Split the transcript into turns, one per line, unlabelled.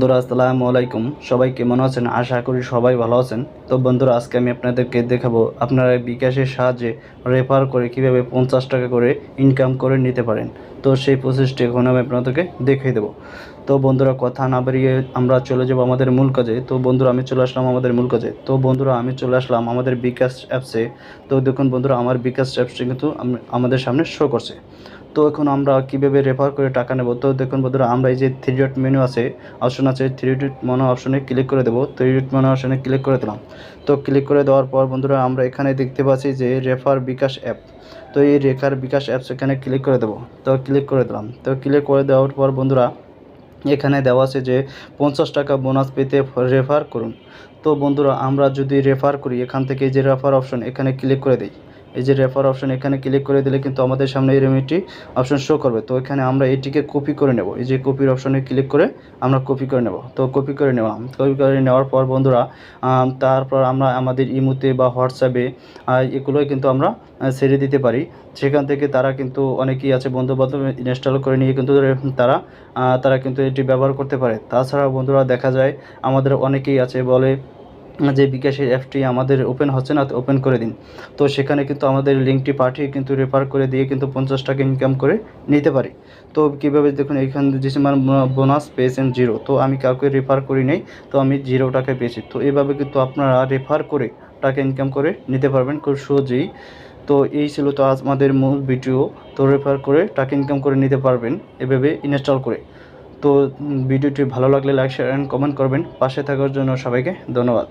বন্ধুরা, আসসালামু আলাইকুম। সবাই কেমন আছেন? আশা করি সবাই ভালো আছেন। তো বন্ধুরা, আজকে আমি আপনাদেরকে দেখাবো আপনারা বিকাশের সাহায্যে রেফার করে কীভাবে পঞ্চাশ টাকা করে ইনকাম করে নিতে পারেন। তো সেই প্রসেসটি এখন আমি আপনাদেরকে দেখিয়ে দেবো। তো বন্ধুরা, কথা না বেরিয়ে আমরা চলে যাব আমাদের মূল কাজে। তো বন্ধুরা, আমি চলে আসলাম আমাদের মূল কাজে। তো বন্ধুরা, আমি চলে আসলাম আমাদের বিকাশ অ্যাপসে। তো দেখুন বন্ধুরা, আমার বিকাশ অ্যাপসটি কিন্তু আমাদের সামনে শো করছে। তো এখন আমরা কীভাবে রেফার করে টাকা নেব? তো দেখুন বন্ধুরা, আমরা এই যে থ্রি ডট মেনু আছে অপশন আছে থ্রি ডট মনো অপশনে ক্লিক করে দেবো। থ্রি ডট মনো অপশনে ক্লিক করে দিলাম। তো ক্লিক করে দেওয়ার পর বন্ধুরা, আমরা এখানে দেখতে পাচ্ছি যে রেফার বিকাশ অ্যাপ তো এই রেখার বিকাশ অ্যাপস এখানে ক্লিক করে দেবো। তো ক্লিক করে দিলাম। তো ক্লিক করে দেওয়ার পর বন্ধুরা, এখানে দেওয়া আছে যে পঞ্চাশ টাকা বোনাস পেতে রেফার করুন। তো বন্ধুরা, আমরা যদি রেফার করি, এখান থেকে যে রেফার অপশন এখানে ক্লিক করে দিই। এই যে রেফার অপশন এখানে ক্লিক করে দিলে কিন্তু আমাদের সামনে এই রেমিটি অপশন শো করবে। তো এখানে আমরা এটিকে কপি করে নেব। এই যে কপির অপশনে ক্লিক করে আমরা কপি করে নেব। তো কপি করে নেওয়াম কপি করে নেওয়ার পর বন্ধুরা তারপর আমরা আমাদের ইমুতে বা হোয়াটসঅ্যাপে এগুলোই কিন্তু আমরা ছেড়ে দিতে পারি। সেখান থেকে তারা কিন্তু অনেকেই আছে বন্ধু বান্ধব ইনস্টল করে নিয়ে কিন্তু তারা তারা কিন্তু এটি ব্যবহার করতে পারে। তাছাড়া বন্ধুরা দেখা যায়, আমাদের অনেকেই আছে বলে যে বিকাশের অ্যাপটি আমাদের ওপেন হচ্ছে না ওপেন করে দিন। তো সেখানে কিন্তু আমাদের লিঙ্কটি পাঠিয়ে কিন্তু রেফার করে দিয়ে কিন্তু পঞ্চাশ টাকা ইনকাম করে নিতে পারি। তো কীভাবে দেখুন এখানে ডিসেম্বর বোনাস পেয়েছেন জিরো তো আমি কাউকে রেফার করি নাই, তো আমি জিরো টাকা পেয়েছি। তো এভাবে কিন্তু আপনারা রেফার করে টাকা ইনকাম করে নিতে পারবেন খুব সহজেই। তো এই ছিল তো আজ আমাদের মূল ভিডিও তো রেফার করে টাকা ইনকাম করে নিতে পারবেন এভাবে ইনস্টল করে। তো ভিডিওটি ভালো লাগলে লাইক শেয়ার অ্যান্ড কমেন্ট করবেন। পাশে থাকার জন্য সবাইকে ধন্যবাদ।